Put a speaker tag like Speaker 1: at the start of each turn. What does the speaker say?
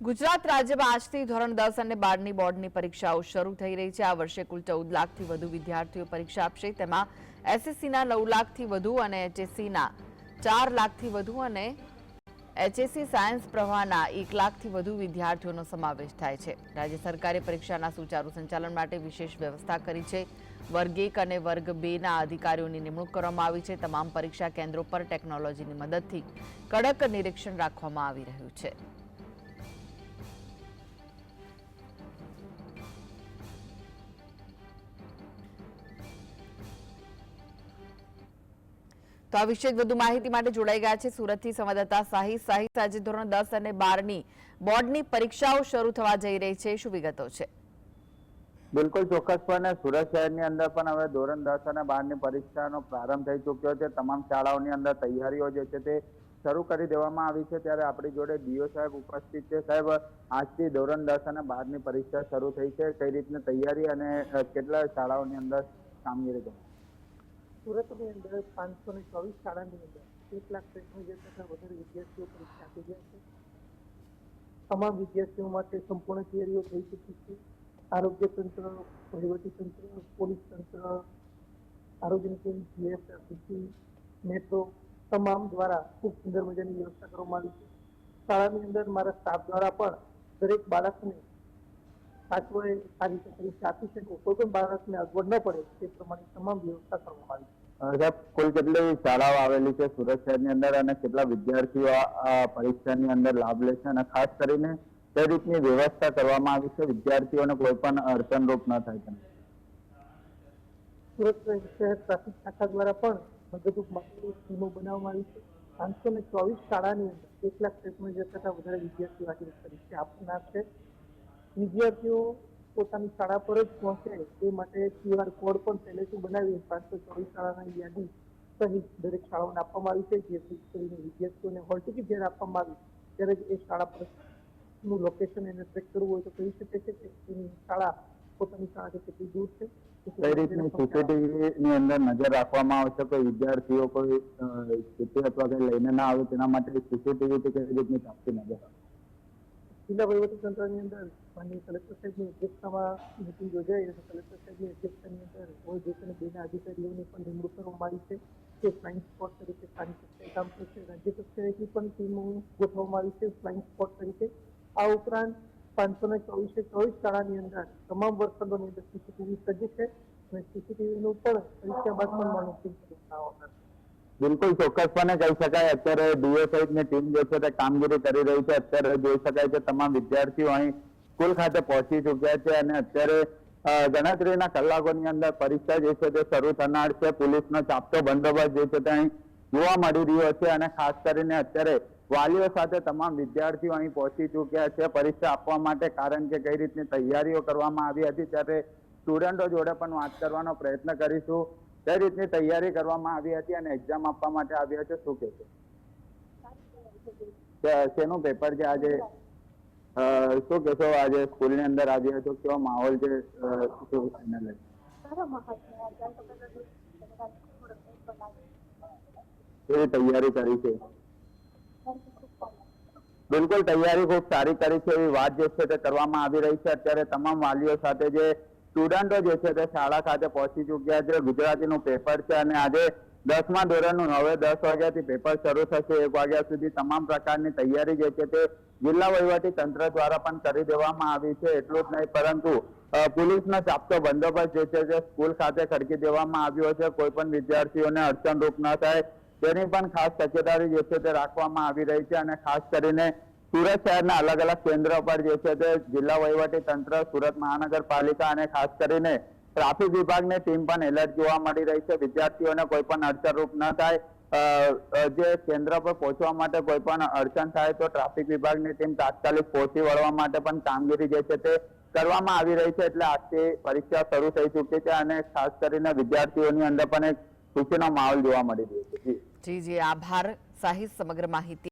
Speaker 1: ગુજરાત રાજ્યમાં આજથી ધોરણ દસ અને બારની બોર્ડની પરીક્ષાઓ શરૂ થઈ રહી છે. આ વર્ષે કુલ ચૌદ લાખથી વધુ વિદ્યાર્થીઓ પરીક્ષા આપશે. તેમાં એસએસસીના નવ લાખથી વધુ અને એચએસસીના ચાર લાખથી વધુ અને એચએસસી સાયન્સ પ્રવાહના એક લાખથી વધુ વિદ્યાર્થીઓનો સમાવેશ થાય છે. રાજ્ય સરકારે પરીક્ષાના સુચારુ સંચાલન માટે વિશેષ વ્યવસ્થા કરી છે. વર્ગ એક અને વર્ગ બેના અધિકારીઓની નિમણૂક કરવામાં આવી છે. તમામ પરીક્ષા કેન્દ્રો પર ટેકનોલોજીની મદદથી કડક નિરીક્ષણ રાખવામાં આવી રહ્યું છે. તો આ વિશે વધુ માહિતી માટે જોડાઈ ગયા છે સુરતથી સંવાદદાતા સાહિત સાહિત આજે ધોરણ દસ અને બારની બોર્ડની પરીક્ષાઓ શરૂ થવા જઈ રહી છે. શું વિગતો છે?
Speaker 2: બિલકુલ ચોક્કસપણે સુરત શહેરની અંદર પણ હવે ધોરણ દસ અને બારની પરીક્ષાનો પ્રારંભ થઈ ચૂક્યો છે. તમામ શાળાઓની અંદર તૈયારીઓ જે છે તે શરૂ કરી દેવામાં આવી છે. ત્યારે આપણી જોડે ડીઓ સાહેબ ઉપસ્થિત છે. સાહેબ, આજથી ધોરણ દસ અને બારની પરીક્ષા શરૂ થઈ છે. કઈ રીતની તૈયારી અને કેટલા શાળાઓની અંદર કામગીરી કરી
Speaker 3: સુરતની અંદર પાંચસો ને ચોવીસ શાળાની અંદર એક લાખ ત્રીસ હજાર કરતાં વધારે વિદ્યાર્થીઓ પરીક્ષા આપી ગયા છે. તમામ વિદ્યાર્થીઓ માટે સંપૂર્ણ તૈયારીઓ થઈ ચૂકી છે. આરોગ્ય તંત્ર, વહીવટી તંત્ર, પોલીસ તંત્ર આરોગ્યની ટીમ જીએસઆરટીસી, મેટ્રો તમામ દ્વારા ખૂબ સુંદર મજાની વ્યવસ્થા કરવામાં આવી છે. શાળાની અંદર મારા સ્ટાફ દ્વારા પણ દરેક બાળકને સાચવે સારી રીતે પરીક્ષા આપી શકે, કોઈ પણ બાળકને અગવડ ન પડે તે પ્રમાણે તમામ વ્યવસ્થા કરવામાં આવી છે.
Speaker 2: સાહેબ કુલ કેટલી શાળાઓ આવેલી છે સુરત શહેરની અંદર અને કેટલા વિદ્યાર્થીઓ આ પરીક્ષાની અંદર લાભ લેશે અને ખાસ કરીને તે રીતની વ્યવસ્થા કરવામાં આવી છે? વિદ્યાર્થીઓને કોઈ પણ અડચણરૂપ ન થાય તેમ.
Speaker 3: સુરત શહેર ટ્રાફિક શાખા દ્વારા પણ મદદરૂપ માટે ટીમો બનાવવામાં આવી છે. પાંચસો ને ચોવીસ શાળાની એક લાખ ત્રેપન હજાર વધારે વિદ્યાર્થીઓ આજે પરીક્ષા આપનાર છે. વિદ્યાર્થીઓ પોતાની શાળા પર જ પહોંચે તે માટે ક્યુઆર કોડ પણ પહેલેથી બનાવી પાંચસો ચોવીસ શાળાની યાદી સહિત દરેક શાળાઓને આપવામાં આવી છે. જેથી કરીને વિદ્યાર્થીઓને હોલ ટિકિટ જ્યારે આપવામાં આવી ત્યારે જ એ શાળા પરનું લોકેશન એને ટ્રેક કરવું હોય તો કહી શકે છે કે એની શાળા પોતાની શાળાથી કેટલી દૂર છે.
Speaker 2: કઈ રીતની સીસીટીવી ની અંદર નજર રાખવામાં આવશે? કોઈ વિદ્યાર્થીઓ કોઈ અ, અથવા કઈ લઈને ના આવે તેના માટે સીસીટીવી થી કઈ રીતની તાપતી નજર આવે?
Speaker 3: જિલ્લા વહીવટી તંત્રની અંદર માનનીય કલેક્ટર સાહેબની અધ્યક્ષતામાં મિટિંગ યોજાઈ અને કલેક્ટર સાહેબની અધ્યક્ષતાની અંદર વર્ગ જે અને બેના અધિકારીઓની પણ નિમણૂક કરવામાં આવી છે તે ફ્લાઇંગ સ્પોટ તરીકે સ્થાનિક કક્ષાએ કામ કરશે. રાજ્ય કક્ષાએથી પણ ટીમો ગોઠવવામાં આવી છે ફ્લાઇંગ સ્પોટ તરીકે. આ ઉપરાંત પાંચસો ને ચોવીસે ચોવીસ શાળાની અંદર તમામ વર્ષોની અંદર સીસીટીવી સજ્જ છે અને સીસીટીવીનું પણ પરીક્ષા બાદ પણ મોનિટરિંગ કરવામાં
Speaker 2: બિલકુલ ચોક્કસપણે કહી શકાય. અત્યારે ડીઓ સહિતની ટીમ જે છે તે કામગીરી કરી રહી છે. અત્યારે જોઈ શકાય છે તમામ વિદ્યાર્થીઓ અહીં સ્કૂલ ખાતે પહોંચી ચૂક્યા છે અને અત્યારે ગણતરીના કલાકોની અંદર પરીક્ષા જે છે તે શરૂ થનાર છે. પોલીસનો ચાપતો બંદોબસ્ત જે છે તે અહીં જોવા મળી રહ્યો છે અને ખાસ કરીને અત્યારે વાલીઓ સાથે તમામ વિદ્યાર્થીઓ અહીં પહોંચી ચૂક્યા છે. પરીક્ષા આપવા માટે કારણ કે કઈ રીતની તૈયારીઓ કરવામાં આવી હતી ત્યારે સ્ટુડન્ટો જોડે પણ વાત કરવાનો પ્રયત્ન કરીશું. કઈ રીતની તૈયારી કરવામાં આવી હતી અને એક્ઝામ આપવા માટે આવ્યા છે શું કહેશો? શેનું પેપર છે આજે? શું કહેશો? આજે સ્કૂલની અંદર આવ્યા તો કેવો માહોલ છે? કેવી તૈયારી કરી છે? બિલકુલ તૈયારી ખૂબ સારી કરી છે. એવી વાત જે છે તે કરવામાં આવી રહી છે. અત્યારે તમામ વાલીઓ સાથે જે સ્ટુડન્ટો જે છે તે શાળા ખાતે પહોંચી ચૂક્યા છે. ગુજરાતીનું પેપર છે અને આજે દસમા ધોરણનું. હવે દસ વાગ્યાથી પેપર શરૂ થશે. એક વાગ્યા સુધી તમામ પ્રકારની તૈયારી જે છે તે જિલ્લા વહીવટી તંત્ર દ્વારા પણ કરી દેવામાં આવી છે. એટલું જ નહીં, પરંતુ પોલીસનો ચાપતો બંદોબસ્ત જે છે તે સ્કૂલ ખાતે ખડકી દેવામાં આવ્યો છે. કોઈ પણ વિદ્યાર્થીઓને અડચણરૂપ ન થાય. તેની પણ ખાસ તકેદારી જે છે તે રાખવામાં આવી રહી છે અને ખાસ કરીને સુરત શહેરના અલગ અલગ કેન્દ્રો પર જે છે તે જિલ્લા વહીવટી તંત્ર, સુરત મહાનગરપાલિકા અને ખાસ કરીને ટ્રાફિક વિભાગની ટીમ પણ એલર્ટ જોવા મળી રહી છે. વિદ્યાર્થીઓને કોઈ પણ અડચણરૂપ ન થાય. જે કેન્દ્ર પર પહોંચવા માટે કોઈ પણ અડચણ થાય તો ટ્રાફિક વિભાગની ટીમ તાત્કાલિક પહોંચી વળવા માટે પણ કામગીરી જે છે તે કરવામાં આવી રહી છે. એટલે આજથી પરીક્ષા શરૂ થઈ ચૂકી છે અને ખાસ કરીને વિદ્યાર્થીઓની અંદર પણ એક ખુશીનો માહોલ જોવા મળી રહ્યો છે. જી.
Speaker 1: જી આભાર. સાહિત સમગ્ર માહિતી